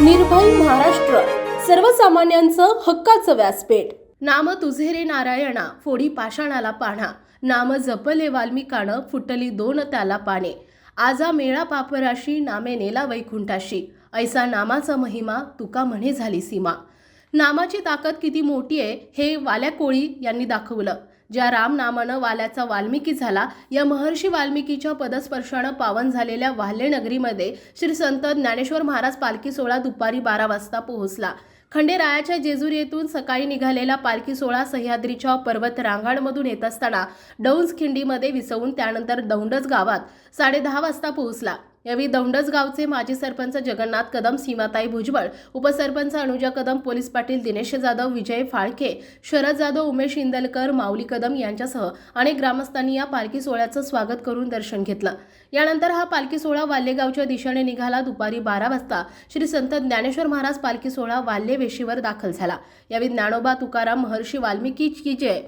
निर्भय महाराष्ट्र. सर्वसामान्यांचं हक्काचं व्यासपीठ. नाम तुझे रे नारायणा फोडी पाषाणाला पाणा. नाम जपले वाल्मिकानं फुटली दोन त्याला पाने आजा मेळा पापराशी नामे नेला वैकुंठाशी. ऐसा नामाचा महिमा तुका म्हणे झाली सीमा. नामाची ताकद किती मोठी आहे हे वाल्या कोळी यांनी दाखवलं. ज्या रामनामानं वाल्याचा वाल्मिकी झाला या महर्षी वाल्मिकीच्या पदस्पर्शानं पावन झालेल्या वाल्हे नगरीमध्ये श्री संत ज्ञानेश्वर महाराज पालखी सोहळा दुपारी बारा वाजता पोहोचला. खंडेरायाच्या जेजूर येथून सकाळी निघालेला पालखी सोहळा सह्याद्रीच्या पर्वत रांगाडमधून येत असताना डौंज खिंडीमध्ये विसवून त्यानंतर दौंडच गावात साडेदहा वाजता पोहोचला. यावेळी दौंडस गावचे माजी सरपंच जगन्नाथ कदम सीमाताई भुजबळ उपसरपंच अनुजा कदम पोलीस पाटील दिनेश जाधव विजय फाळके शरद जाधव उमेश इंदलकर माऊली कदम यांच्यासह अनेक ग्रामस्थांनी या पालखी सोहळ्याचं स्वागत करून दर्शन घेतलं. यानंतर हा पालखी सोहळा वाल्हेगावच्या दिशेने निघाला. दुपारी बारा वाजता श्री संत ज्ञानेश्वर महाराज पालखी सोहळा वाल्हे वेशीवर दाखल झाला. यावेळी ज्ञानोबा तुकाराम महर्षी वाल्मिकी की जय.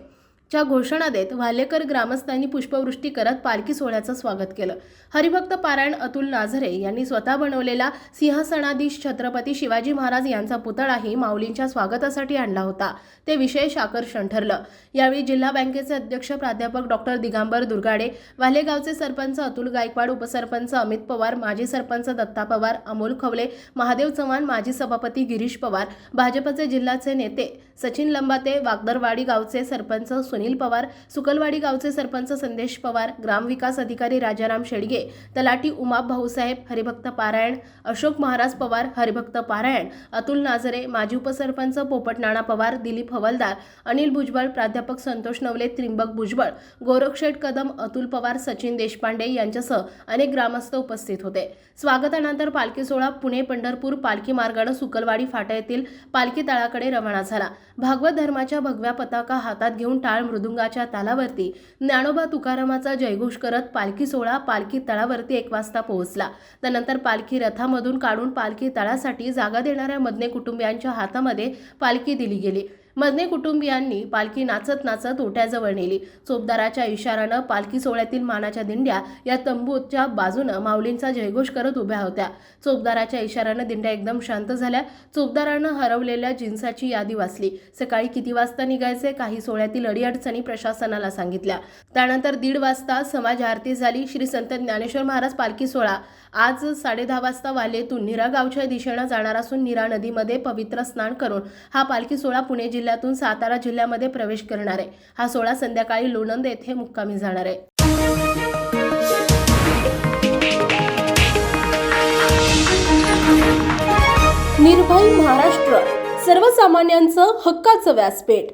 च्या घोषणा देत वालेकर ग्रामस्थांनी पुष्पवृष्टी करत पालखी सोहळ्याचं स्वागत केलं. हरिभक्त पारायण अतुल नाझरे यांनी स्वतः बनवलेला सिंहासनाधीश छत्रपती शिवाजी महाराज यांचा पुतळाही माऊलींच्या स्वागतासाठी आणला होता. ते विशेष आकर्षण ठरलं. यावेळी जिल्हा बँकेचे अध्यक्ष प्राध्यापक डॉक्टर दिगांबर दुर्गाडे वालेगावचे सरपंच अतुल गायकवाड उपसरपंच अमित पवार माजी सरपंच दत्ता पवार अमोल खवले महादेव चव्हाण माजी सभापती गिरीश पवार भाजपचे जिल्ह्याचे नेते सचिन लंबाते वागदरवाडी गावचे सरपंच सुनील पवार सुकलवाडी गावचे सरपंच संदेश पवार ग्रामविकास अधिकारी राजाराम शेडगे तलाटी उमा भाऊसाहेब हरिभक्त पारायण अशोक महाराज पवार हरिभक्त पारायण अतुल नाझरे माजी उपसरपंच पोपट नाना पवार दिलीप हवलदार अनिल भुजबळ प्राध्यापक संतोष नवले त्रिंबक भुजबळ गोरखशेठ कदम अतुल पवार सचिन देशपांडे यांच्यासह अनेक ग्रामस्थ उपस्थित होते. स्वागतानंतर पालखी सोहळा पुणे पंढरपूर पालखी मार्गानं सुकलवाडी फाटा येथील पालखी तळाकडे रवाना झाला. भागवत धर्माच्या भगव्या पताका हातात घेऊन टाळ मृदुंगाच्या तालावरती ज्ञानोबा तुकारामाचा जयघोष करत पालखी सोहळा पालखी तळावरती एक वाजता पोहोचला. त्यानंतर पालखी रथामधून काढून पालखी तळासाठी जागा देणाऱ्या मदने कुटुंबियांच्या हातामध्ये पालखी दिली गेली. मदने कुटुंबियांनी पालखी नाचत नाचत ओट्याजवळ नेली. चोपदाराच्या इशारानं पालखी सोहळ्यातील मानाच्या दिंड्या या तंबूच्या बाजूनं माऊलींचा जयघोष करत उभ्या होत्या. चोपदाराच्या इशारानं दिंड्या एकदम शांत झाल्या. चोपदारानं हरवलेल्या जिन्साची यादी वाचली. सकाळी किती वाजता निघायचे काही सोहळ्यातील अडीअडचणी प्रशासनाला सांगितल्या. त्यानंतर दीड वाजता समाज आरती झाली. श्री संत ज्ञानेश्वर महाराज पालखी सोहळा. आज साडेदहा वाजता वालेतून निरा गावच्या दिशेनं जाणार असून निरा नदीमध्ये पवित्र स्नान करून हा पालखी सोहळा पुणे जिल्ह्यातून सातारा जिल्ह्यामध्ये प्रवेश करणार आहे. हा सोहळा संध्याकाळी लोणंद येथे मुक्कामी जाणार आहे. निर्भय महाराष्ट्र सर्वसामान्यांचं हक्काचं व्यासपीठ.